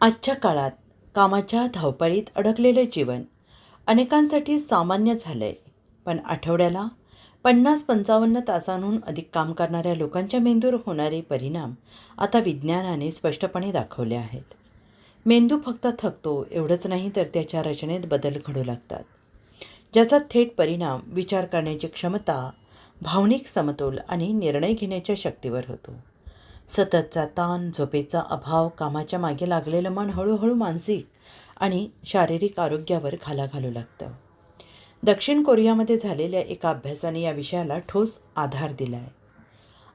आजच्या काळात कामाच्या धावपळीत अडकलेलं जीवन अनेकांसाठी सामान्य झालं आहे पण आठवड्याला पन्नास पंचावन्न तासांहून अधिक काम करणाऱ्या लोकांच्या मेंदूवर होणारे परिणाम आता विज्ञानाने स्पष्टपणे दाखवले आहेत. मेंदू फक्त थकतो एवढंच नाही तर त्याच्या रचनेत बदल घडू लागतात. ज्याचा थेट परिणाम विचार करण्याची क्षमता भावनिक समतोल आणि निर्णय घेण्याच्या शक्तीवर होतो. सततचा ताण झोपेचा अभाव कामाच्या मागे लागलेलं मन हळूहळू मानसिक आणि शारीरिक आरोग्यावर घाला घालू लागतं. दक्षिण कोरियामध्ये झालेल्या एका अभ्यासाने या विषयाला ठोस आधार दिला आहे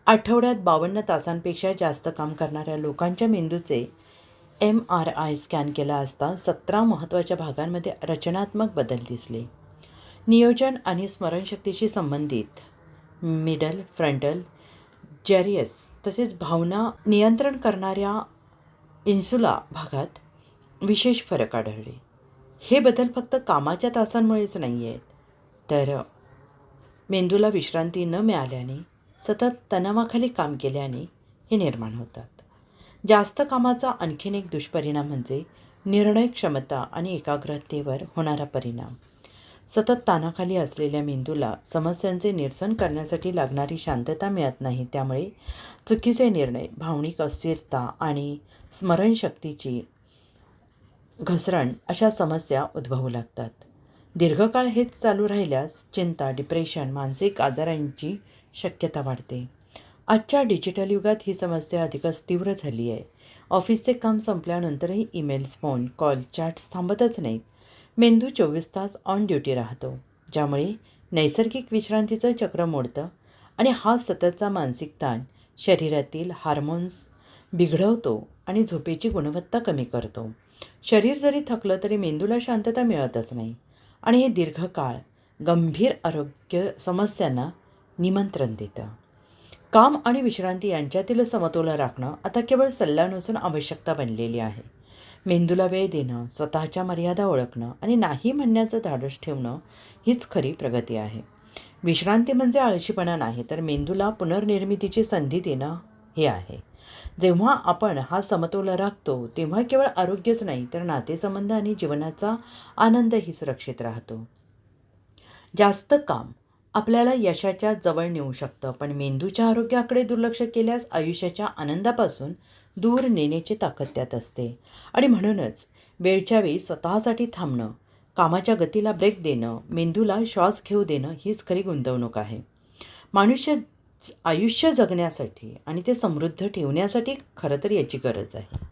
आठवड्यात बावन्न तासांपेक्षा जास्त काम करणाऱ्या लोकांच्या मेंदूचे एम आर आय स्कॅन केला असता सतरा महत्त्वाच्या भागांमध्ये रचनात्मक बदल दिसले. नियोजन आणि स्मरणशक्तीशी संबंधित मिडल फ्रंटल जॅरियस तसेच भावना नियंत्रण करणाऱ्या इन्सुला भागात विशेष फरक आढळले. हे बदल फक्त कामाच्या तासांमुळेच नाही आहेत तर मेंदूला विश्रांती न मिळाल्याने सतत तणावाखाली काम केल्याने हे निर्माण होतात. जास्त कामाचा आणखीन एक दुष्परिणाम म्हणजे निर्णय क्षमता आणि एकाग्रतेवर होणारा परिणाम. सतत तानाखाली असलेल्या मेंदूला समस्यांचे निरसन करण्यासाठी लागणारी शांतता मिळत नाही. त्यामुळे चुकीचे निर्णय भावनिक अस्थिरता आणि स्मरणशक्तीची घसरण अशा समस्या उद्भवू लागतात. दीर्घकाळ हेच चालू राहिल्यास चिंता डिप्रेशन मानसिक आजारांची शक्यता वाढते. आजच्या डिजिटल युगात ही समस्या अधिकच तीव्र झाली आहे. ऑफिसचे काम संपल्यानंतरही ईमेल्स फोन कॉल चॅट्स थांबतच नाहीत. मेंदू चोवीस तास ऑन ड्युटी राहतो ज्यामुळे नैसर्गिक विश्रांतीचं चक्र मोडतं आणि हा सततचा मानसिक ताण शरीरातील हार्मोन्स बिघडवतो आणि झोपेची गुणवत्ता कमी करतो. शरीर जरी थकलं तरी मेंदूला शांतता मिळतच नाही आणि हे दीर्घकाळ गंभीर आरोग्य समस्यांना निमंत्रण देतं. काम आणि विश्रांती यांच्यातील समतोल राखणं आता केवळ सल्ला नसून आवश्यकता बनलेली आहे. मेंदूला वेळ देणं स्वतःच्या मर्यादा ओळखणं आणि नाही म्हणण्याचं धाडस ठेवणं हीच खरी प्रगती आहे. विश्रांती म्हणजे आळशीपणा नाही तर मेंदूला पुनर्निर्मितीची संधी देणं हे आहे. जेव्हा आपण हा समतोल राखतो तेव्हा केवळ आरोग्यच नाही तर नातेसंबंध आणि जीवनाचा आनंदही सुरक्षित राहतो. जास्त काम. आपल्याला यशाच्या जवळ नेऊ शकतं पण मेंदूच्या आरोग्याकडे दुर्लक्ष केल्यास आयुष्याच्या आनंदापासून दूर नेण्याची ताकद त्यात असते. आणि म्हणूनच वेळच्या वेळी स्वतःसाठी थांबणं कामाच्या गतीला ब्रेक देणं मेंदूला श्वास घेऊ देणं हीच खरी गुंतवणूक आहे. मनुष्य आयुष्य जगण्यासाठी आणि ते समृद्ध ठेवण्यासाठी खरं तर याची गरज आहे.